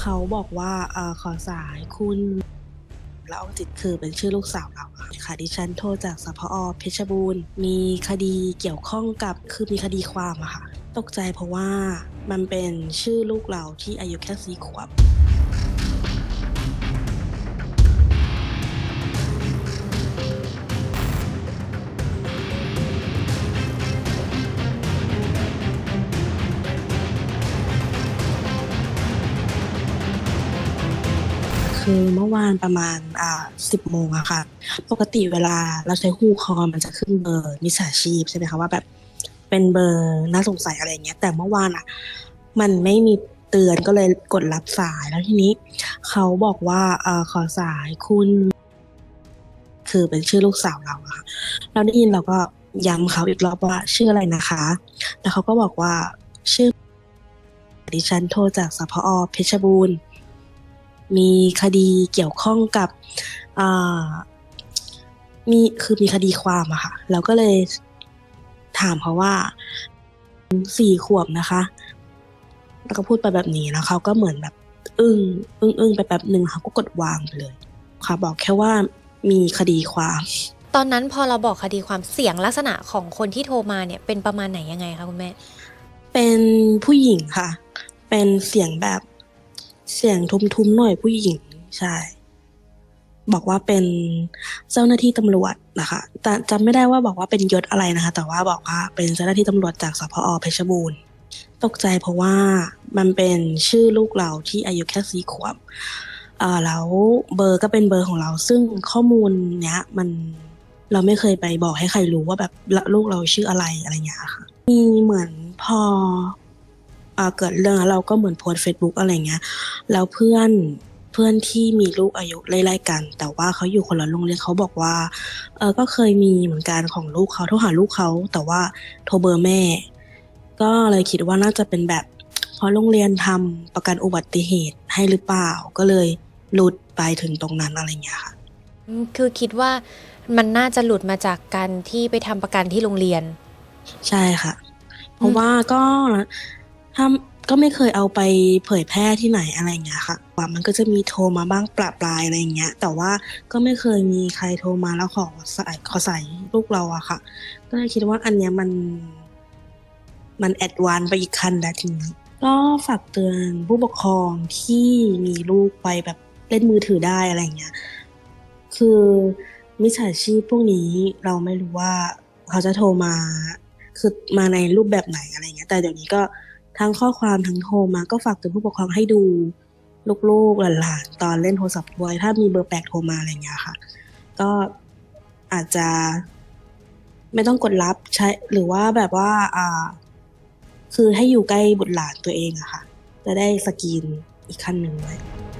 เขาบอกว่าอขอสายคุณแล้วจิตคือเป็นชื่อลูกสาวเราค่ะดิฉันโทรจากสพอเพชรบูรณ์ มีคดีเกี่ยวข้องกับคือมีคดีความอะค่ะ ตกใจเพราะว่ามันเป็นชื่อลูกเราที่อายุแค่สี่ขวบ คือเมื่อวานประมาณอ่าสิบโมงอะค่ะ ปกติเวลาเราใช้คู่คอลมันจะขึ้นเบอร์มิจฉาชีพใช่ไหมคะว่าแบบเป็นเบอร์น่าสงสัยอะไรเงี้ย แต่เมื่อวานอะมันไม่มีเตือนก็เลยกดรับสายแล้วทีนี้ เขาบอกว่าเออขอสายคุณ คือเป็นชื่อลูกสาวเราอะค่ะเราได้ยินเราก็ย้ำเขาอีกรอบว่าชื่ออะไรนะคะ แล้วเขาก็บอกว่าชื่อดิฉันโทรจากสพอเพชรบูรณ์ มีคดีเกี่ยวข้องกับอ่ามีคือมีคดีความอะค่ะเราก็เลยถามเขาว่าสี่ขวบนะคะ แล้วก็พูดไปแบบนี้แล้วเขาก็เหมือนแบบ อึ้งอึ้งอึ้งไปแบบหนึ่งเขาก็กดวางไปเลย ค่ะ บอกแค่ว่ามีคดีความ ตอนนั้นพอเราบอกคดีความเสียงลักษณะของคนที่โทรมาเนี่ย เป็นประมาณไหนยังไงคะคุณแม่ เป็นผู้หญิงค่ะ เป็นเสียงแบบ เสียงทุ้มๆหน่อยผู้หญิงใช่บอกว่าเป็นเจ้าหน้าที่ตำรวจนะคะแต่จำไม่ได้ว่าบอกว่าเป็นยศอะไรนะคะ แต่ว่าบอกว่าเป็นเจ้าหน้าที่ตำรวจจากสพอเพชรบูรณ์ตกใจเพราะว่ามันเป็นชื่อลูกเราที่อายุแค่สี่ขวบเอ่อแล้วเบอร์ก็เป็นเบอร์ของเรา ซึ่งข้อมูลเนี้ยมันเราไม่เคยไปบอกให้ใครรู้ว่าแบบลูกเราชื่ออะไรอะไรเงี้ยค่ะ มีเหมือนพอ เกิดเรื่องแล้วเราก็เหมือนโพสเฟซบุ๊กอะไรเงี้ยแล้วเพื่อนเพื่อนที่มีลูกอายุไล่ๆกัน แต่ว่าเขาอยู่คนละโรงเรียนเขาบอกว่าเออก็เคยมีเหมือนกันของลูกเขาโทรหาลูกเขาแต่ว่าโทรเบอร์แม่ ก็เลยคิดว่าน่าจะเป็นแบบเพราะโรงเรียนทำประกันอุบัติเหตุให้หรือเปล่าก็เลยหลุดไปถึงตรงนั้นอะไรเงี้ยค่ะอืมคือคิดว่ามันน่าจะหลุดมาจากการที่ไปทำประกันที่โรงเรียน ใช่ค่ะ เพราะว่าก็ ถ้าก็ไม่เคยเอาไปเผยแพร่ที่ไหนอะไรอย่างเงี้ยค่ะว่ามันก็จะมีโทรมาบ้างปลาปลายอะไรอย่างเงี้ย แต่ว่าก็ไม่เคยมีใครโทรมาแล้วขอใส่ขอใส่ลูกเราอะค่ะ ก็เลยคิดว่าอันเนี้ยมัน มันแอดวานไปอีกขั้นแล้วทีนี้ก็ฝากเตือนผู้ปกครองที่มีลูกไปแบบเล่นมือถือได้อะไรอย่างเงี้ย คือมิจฉาชีพพวกนี้เราไม่รู้ว่าเขาจะโทรมา คือมาในรูปแบบไหนอะไรเงี้ย แต่เดี๋ยวนี้ก็ ทั้งข้อความทั้งโทรมาก็ฝากถึงผู้ปกครองให้ดูลูกๆหลานๆตอนเล่นโทรศัพท์ด้วยถ้ามีเบอร์แปลกโทรมาอะไรเงี้ยค่ะ ก็อาจจะ ไม่ต้องกดรับใช้ หรือว่าแบบว่า อ่า คือให้อยู่ใกล้บุตรหลานตัวเองอะค่ะ จะได้สกรีนอีกขั้นหนึ่งเลย